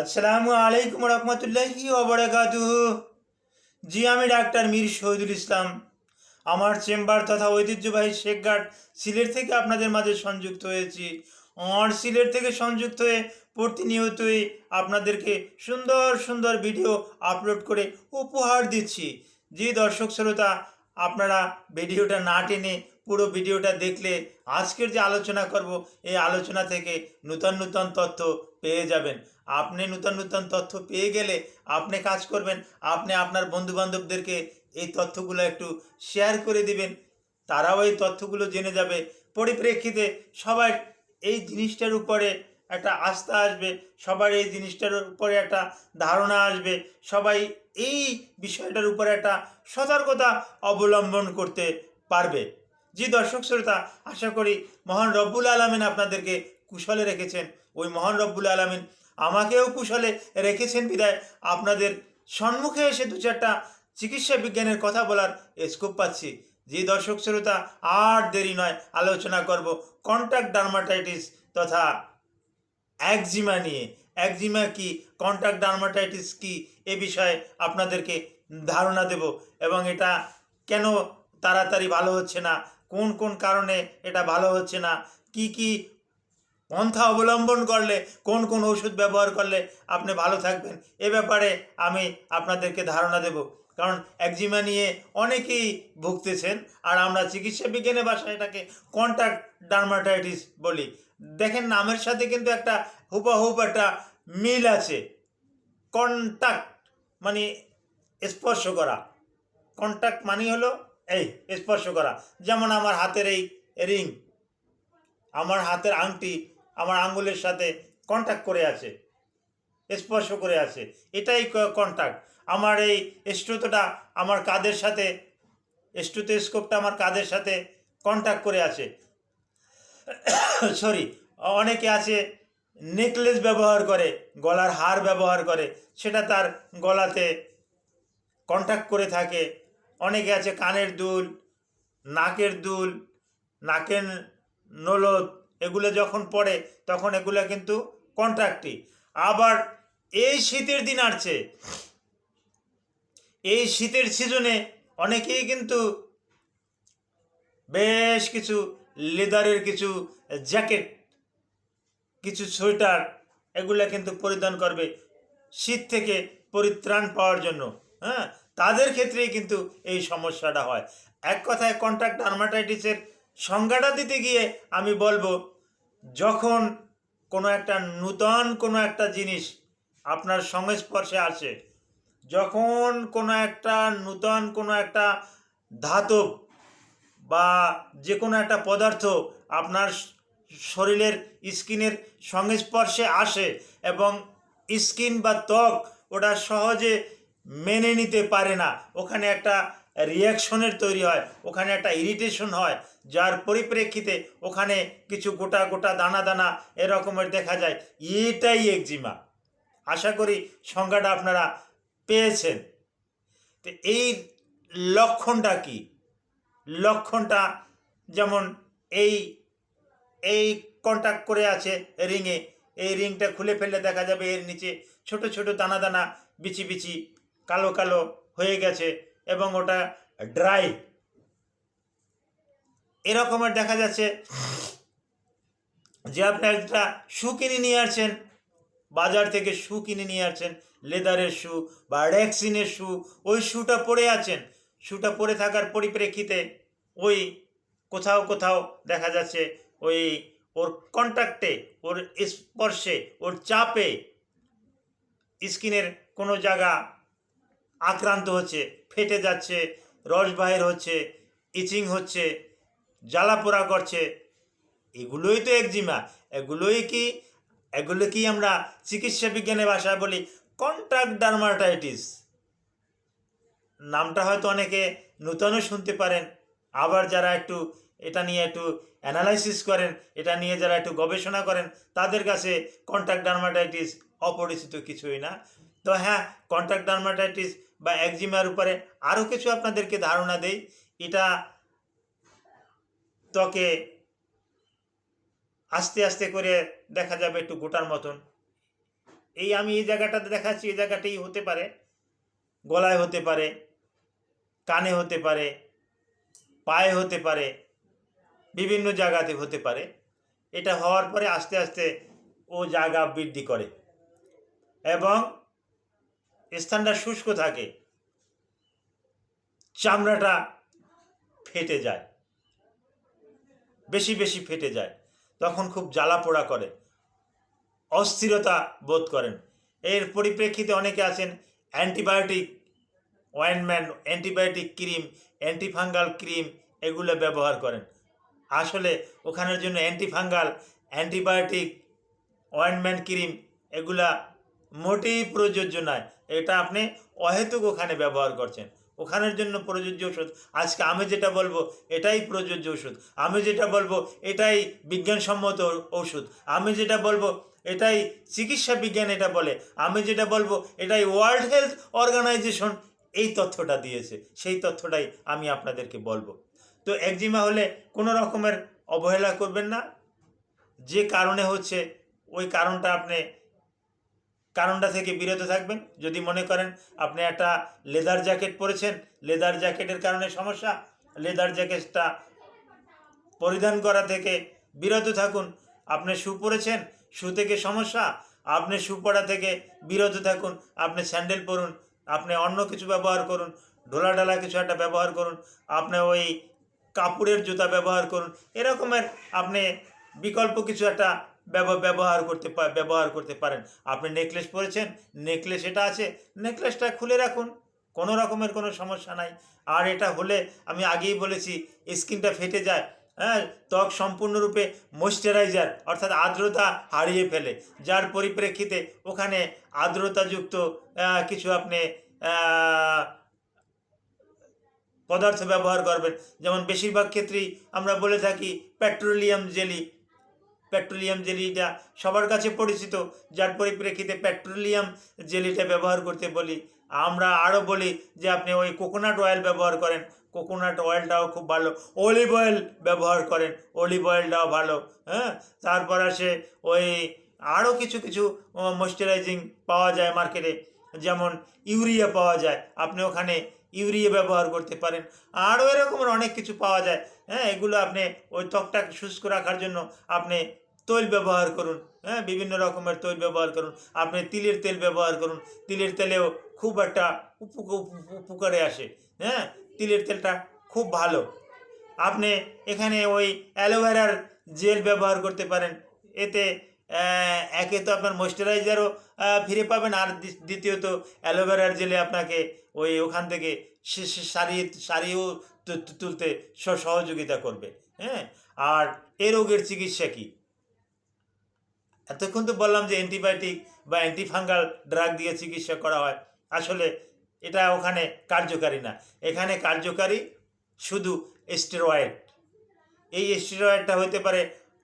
আসসালামু আলাইকুম রহমতুল্লাহি ওবরাকাতুহ জি, আমি ডাক্তার মীর শহীদুল ইসলাম। আমার চেম্বার তথা ঐতিহ্যবাহী শেখঘাট সিলেট থেকে আপনাদের মাঝে সংযুক্ত হয়েছি। আমার সিলেট থেকে সংযুক্ত হয়ে প্রতিনিয়তই আপনাদেরকে সুন্দর সুন্দর ভিডিও আপলোড করে উপহার দিচ্ছি। জি, দর্শক শ্রোতা, আপনারা ভিডিওটা না টেনে পুরো ভিডিওটা দেখলে আজকের যে আলোচনা করব, এই আলোচনা থেকে নূতন নূতন তথ্য পেয়ে যাবেন। আপনি নূতন নূতন তথ্য পেয়ে গেলে আপনি কাজ করবেন। আপনি আপনার বন্ধুবান্ধবদেরকে এই তথ্যগুলো একটু শেয়ার করে দিবেন। তারাও এই তথ্যগুলো জেনে যাবে। পরিপ্রেক্ষিতে সবাই এই জিনিসটার উপরে একটা আস্থা আসবে, সবার এই জিনিসটার উপরে একটা ধারণা আসবে, সবাই এই বিষয়টার উপরে একটা সতর্কতা অবলম্বন করতে পারবে। জি দর্শক শ্রোতা, আশা করি মহান রব্বুল আলমিন আপনাদেরকে কুশলে রেখেছেন। ওই মহান রব্বুল আলমিন আমাকেও কুশলে রেখেছেন বিদায়। আপনাদের সম্মুখে এসে দু চারটা চিকিৎসা বিজ্ঞানের কথা বলার স্কোপ পাচ্ছি। যে দর্শক শ্রোতা আর দেরি নয়, আলোচনা করব কন্ট্যাক্ট ডার্মাটাইটিস তথা একজিমা নিয়ে। একজিমা কি কন্ট্যাক্ট ডার্মাটাইটিস কি, এ বিষয়ে আপনাদেরকে ধারণা দেব এবং এটা কেন তাড়াতাড়ি ভালো হচ্ছে না, কোন কোন কারণে এটা ভালো হচ্ছে না, কি কি পন্থা অবলম্বন করলে, কোন কোন ওষুধ ব্যবহার করলে আপনি ভালো থাকবেন, এ ব্যাপারে আমি আপনাদেরকে ধারণা দেব। কারণ একজিমা নিয়ে অনেকেই ভুগতেছেন, আর আমরা চিকিৎসা বিজ্ঞানের ভাষায় এটাকে কন্ট্যাক্ট ডার্মাটাইটিস বলি। দেখেন, নামের সাথে কিন্তু একটা হুবাহুব একটা মিল আছে। কন্ট্যাক্ট মানে স্পর্শ করা। কন্ট্যাক্ট মানে হলো এই, স্পর্শ করা। যেমন আমার হাতের এই রিং আমার হাতের আংটি আমার আঙ্গুলের সাথে কন্ট্যাক্ট করে আছে, স্পর্শ করে আছে। এটাই কন্ট্যাক্ট আমার এই স্ট্রোতটা আমার কাদের সাথে স্ট্রোথোস্কোপটা আমার কাদের সাথে কন্ট্যাক্ট করে আছে। সরি অনেকে আছে নেকলেস ব্যবহার করে, গলার হার ব্যবহার করে, সেটা তার গলাতে কন্ট্যাক্ট করে থাকে। অনেকে আছে কানের দুল, নাকের দুল, নাকের নলদ এগুলো যখন পড়ে, তখন এগুলো কিন্তু কন্ট্রাক্টই আবার এই শীতের দিন আসছে। এই শীতের সিজনে অনেকেই কিন্তু বেশ কিছু লেদারের কিছু জ্যাকেট কিছু সোয়েটার এগুলো কিন্তু পরিধান করবে শীত থেকে পরিত্রাণ পাওয়ার জন্য। হ্যাঁ? তাদের ক্ষেত্রেই কিন্তু এই সমস্যাটা হয়। এক কথায় কন্ট্রাক্ট ডার্মাটাইটিসের সংজ্ঞাটা দিতে গিয়ে আমি বলব, যখন কোনো একটা নূতন কোনো একটা জিনিস আপনার সংস্পর্শে আসে, যখন কোনো একটা নূতন কোনো একটা ধাতব বা যে কোনো একটা পদার্থ আপনার শরীরের স্কিনের সংস্পর্শে আসে এবং স্কিন বা ত্বক ওটা সহজে মেনে নিতে পারে না, ওখানে একটা রিয়াকশনের তৈরি হয়, ওখানে একটা ইরিটেশন হয়, যার পরিপ্রেক্ষিতে ওখানে কিছু গোটা গোটা দানা দানা এরকমের দেখা যায়। এটাই একজিমা আশা করি সংজ্ঞাটা আপনারা পেয়েছেন। তো এই লক্ষণটা কি? লক্ষণটা যেমন এই এই কন্ট্যাক্ট করে আছে রিংয়ে এই রিংটা খুলে ফেললে দেখা যাবে এর নিচে ছোট ছোট দানা দানা বিচি বিচি কালো কালো হয়ে গেছে। এবং ওটা ড্রাই এরকমের দেখা যাচ্ছে। যে আপনি একটা শু কিনে নিয়ে আসছেন, বাজার থেকে শু কিনে নিয়ে আসছেন লেদারের শু বা র্যাক্সিনের শু ওই শুটা পরে আছেন। শুটা পরে থাকার পরিপ্রেক্ষিতে ওই কোথাও কোথাও দেখা যাচ্ছে ওই ওর কন্ট্যাক্টে ওর স্পর্শে, ওর চাপে স্কিনের কোনো জায়গা আক্রান্ত হচ্ছে, ফেটে যাচ্ছে, রস বাহির হচ্ছে, ইচিং হচ্ছে জ্বালা পোড়া করছে। এগুলোই তো একজিমা। এগুলোই কি, এগুলো কি আমরা চিকিৎসা বিজ্ঞানের ভাষায় বলি কন্ট্রাক্ট ডার্মাটাইটিস নামটা হয়তো অনেকে নূতনও শুনতে পারেন। আবার যারা একটু এটা নিয়ে একটু অ্যানালাইসিস করেন, এটা নিয়ে যারা একটু গবেষণা করেন, তাদের কাছে কন্ট্রাক্ট ডার্মাটাইটিস অপরিচিত কিছুই না। তো হ্যাঁ কন্ট্রাক্ট ডার্মাটাইটিস বা একজিমার উপরে আরও কিছু আপনাদেরকে ধারণা দেই। এটা ত্বকে আস্তে আস্তে করে দেখা যাবে একটু গোটার মতন। এই আমি এই জায়গাটাতে দেখাচ্ছি, এই জায়গাটাই হতে পারে। গলায় হতে পারে, কানে হতে পারে, পায়ে হতে পারে, বিভিন্ন জায়গাতে হতে পারে। এটা হওয়ার পরে আস্তে আস্তে ও জায়গা বৃদ্ধি করে। এবং স্থানটা শুষ্ক থাকে, চামড়াটা ফেটে যায়, বেশি বেশি ফেটে যায়, তখন খুব জ্বালা পোড়া করে, অস্থিরতা বোধ করেন। এর পরিপ্রেক্ষিতে অনেকে আছেন antibiotic ointment, antibiotic cream, antifungal cream এগুলো ব্যবহার করেন। আসলে ওখানের জন্য অ্যান্টিফাঙ্গাল, অ্যান্টিবায়োটিক, অয়েনমেন্ট ক্রিম এগুলা মোটেই প্রযোজ্য নয়। এটা আপনি অহেতুক ওখানে ব্যবহার করছেন। ওখানের জন্য প্রযোজ্য ওষুধ। আজকে আমি যেটা বলব, এটাই প্রযোজ্য ওষুধ। আমি যেটা বলব, এটাই বিজ্ঞানসম্মত ওষুধ। আমি যেটা বলব, এটাই চিকিৎসা বিজ্ঞান এটা বলে। আমি যেটা বলব, এটাই ওয়ার্ল্ড হেলথ অর্গানাইজেশন এই তথ্যটা দিয়েছে। সেই তথ্যটাই আমি আপনাদেরকে বলব। তো একজিমা হলে কোনো রকমের অবহেলা করবেন না। যে কারণে হচ্ছে, ওই কারণটা আপনি কারণটা থেকে বিরত থাকবেন। যদি মনে করেন আপনি একটা লেদার জ্যাকেট পরেছেন, লেদার জ্যাকেটের কারণে সমস্যা, লেদার জ্যাকেটটা পরিধান করা থেকে বিরত থাকুন। আপনি শু পরেছেন, শু থেকে সমস্যা, আপনি শু পরা থেকে বিরত থাকুন। আপনি স্যান্ডেল পরুন, আপনি অন্য কিছু ব্যবহার করুন, ঢোলা ঢালা কিছু একটা ব্যবহার করুন, আপনি ওই কাপড়ের জুতা ব্যবহার করুন। এরকমের আপনি বিকল্প কিছু একটা ব্যবহার করতে ব্যবহার করতে পারেন। আপনি নেকলেস পরেছেন নেকলেস এটা আছে নেকলেসটা খুলে রাখুন, কোনো রকমের কোনো সমস্যা নাই। আর এটা হলে আমি আগেই বলেছি, স্কিনটা ফেটে যায় হ্যাঁ ত্বক সম্পূর্ণরূপে ময়শ্চারাইজার অর্থাৎ আর্দ্রতা হারিয়ে ফেলে। যার পরিপ্রেক্ষিতে ওখানে আর্দ্রতাযুক্ত কিছু আপনি পদার্থ ব্যবহার করবেন। যেমন বেশিরভাগ ক্ষেত্রেই আমরা বলে থাকি পেট্রোলিয়াম জেলি পেট্রোলিয়াম জেলিটা সবার কাছে পরিচিত, যার পরিপ্রেক্ষিতে পেট্রোলিয়াম জেলিটা ব্যবহার করতে বলি। আমরা আরও বলি যে আপনি ওই কোকোনাট অয়েল ব্যবহার করেন। কোকোনাট অয়েলটাও খুব ভালো। অলিভ অয়েল ব্যবহার করেন। অলিভ অয়েলটাও ভালো হ্যাঁ? তারপর আসে ওই আরও কিছু কিছু ময়শ্চারাইজিং পাওয়া যায় মার্কেটে যেমন ইউরিয়া পাওয়া যায়। আপনি ওখানে ইউরিয়া ব্যবহার করতে পারেন। আরও এরকমের অনেক কিছু পাওয়া যায়। হ্যাঁ এগুলো আপনি ওই ত্বকটাকে শুষ্ক রাখার জন্য আপনি তৈল ব্যবহার করুন হ্যাঁ বিভিন্ন রকমের তৈল ব্যবহার করুন। আপনি তিলের তেল ব্যবহার করুন, তিলের তেলেও খুব একটা উপ- উপকারে আসে হ্যাঁ তিলের তেলটা খুব ভালো। আপনি এখানে ওই অ্যালোভেরার জেল ব্যবহার করতে পারেন, এতে একে তো আপনার ময়শ্চারাইজারও ফিরে পাবেন, আর দ্বি- দ্বিতীয়ত অ্যালোভেরার জেলে আপনাকে ওই ওখান থেকে সারিয়ে, সারিয়েও তুলতে সহযোগিতা করবে হ্যাঁ। আর এ রোগের চিকিৎসা কী? এতক্ষণ তো বললাম যে অ্যান্টিবায়োটিক বা অ্যান্টিফাঙ্গাল ড্রাগ দিয়ে চিকিৎসা করা হয়। আসলে এটা ওখানে কার্যকারী না। এখানে কার্যকারী শুধু স্টেরয়েড। এই স্টেরয়েডটা হতে পারে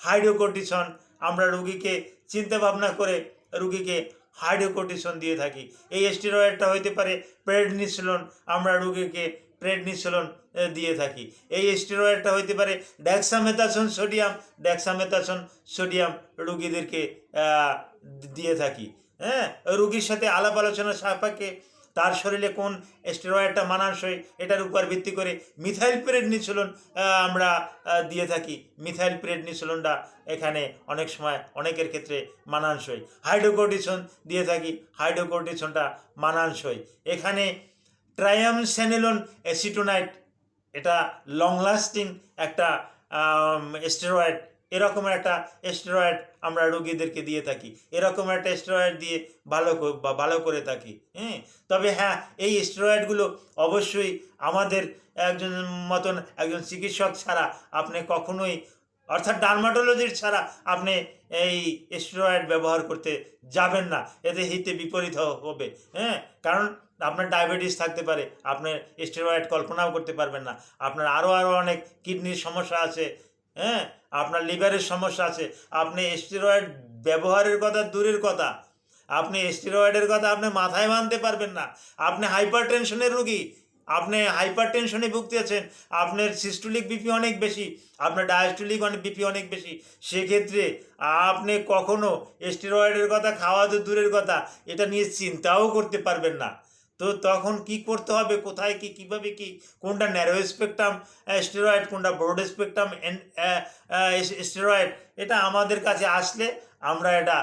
হাইড্রোকোর্টিসন। আমরা রুগীকে চিন্তা ভাবনা করে রুগীকে হাইড্রোকোর্টিসন দিয়ে থাকি। এই স্টেরয়েডটা হতে পারে প্রেডনিসোলন। আমরা রুগীকে প্রেডনিসোলন দিয়ে থাকি। এই স্টেরয়েডটা হইতে পারে ড্যাক্সামেথাসন সোডিয়াম ড্যাক্সামেথাসন সোডিয়াম রুগীদেরকে দিয়ে থাকি। হ্যাঁ রুগীর সাথে আলাপ আলোচনা সাপেক্ষে তার শরীরে কোন স্টেরয়েডটা মানানসই এটার উপর ভিত্তি করে মিথাইল প্রেডনিসোলন আমরা দিয়ে থাকি। মিথাইল প্রেডনিসোলনটা এখানে অনেক সময় অনেকের ক্ষেত্রে মানানসই। হাইড্রোকোর্টিসন দিয়ে থাকি। হাইড্রোকোর্টিসনটা মানানসই। এখানে ট্রায়ামস্যানিলন অ্যাসিটোনাইট, এটা লং লাস্টিং একটা স্টেরয়েড এরকমের একটা স্টেরয়েড আমরা রোগীদেরকে দিয়ে থাকি। এরকম একটা স্টেরয়েড দিয়ে ভালো ভালো করে থাকি হ্যাঁ? তবে হ্যাঁ এই স্টেরয়েডগুলো অবশ্যই আমাদের একজন মতন একজন চিকিৎসক ছাড়া আপনি কখনোই, অর্থাৎ ডার্মাটোলজির ছাড়া আপনি এই স্টেরয়েড ব্যবহার করতে যাবেন না। এতে হিতে বিপরীত হবে হ্যাঁ? কারণ আপনার ডায়াবেটিস থাকতে পারে, আপনার স্টেরয়েড কল্পনাও করতে পারবেন না, আপনার আরও আরও অনেক কিডনির সমস্যা আছে হ্যাঁ? আপনার লিভারের সমস্যা আছে, আপনি স্টেরয়েড ব্যবহারের কথা দূরের কথা, আপনি স্টেরয়েডের কথা আপনি মাথায় মানতে পারবেন না, আপনি হাইপার টেনশনের রুগী, আপনি হাইপার টেনশনে ভুগতেছেন আপনার সিস্টোলিক বিপি অনেক বেশি, আপনার ডায়াস্টোলিক অনেক বিপি অনেক বেশি, সেক্ষেত্রে আপনি কখনো স্টেরয়েডের কথা, খাওয়া তো দূরের কথা, এটা নিয়ে চিন্তাও করতে পারবেন না। তো তখন কি করতে হবে? কোথায় কি? কীভাবে কি? কোনটা ন্যারো স্পেকট্রাম স্টেরয়েড কোনটা ব্রড স্পেকট্রাম স্টেরয়েড এটা আমাদের কাছে আসলে আমরা এটা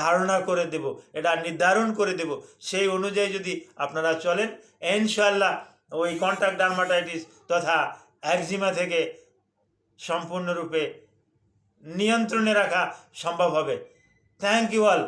ধারণা করে দেব, এটা নির্ধারণ করে দেব। সেই অনুযায়ী যদি আপনারা চলেন ইনশাল্লাহ ওই কন্ট্রাক্ট ডার্মাটাইটিস তথা অ্যাকজিমা থেকে সম্পূর্ণরূপে নিয়ন্ত্রণে রাখা সম্ভব হবে। Thank you all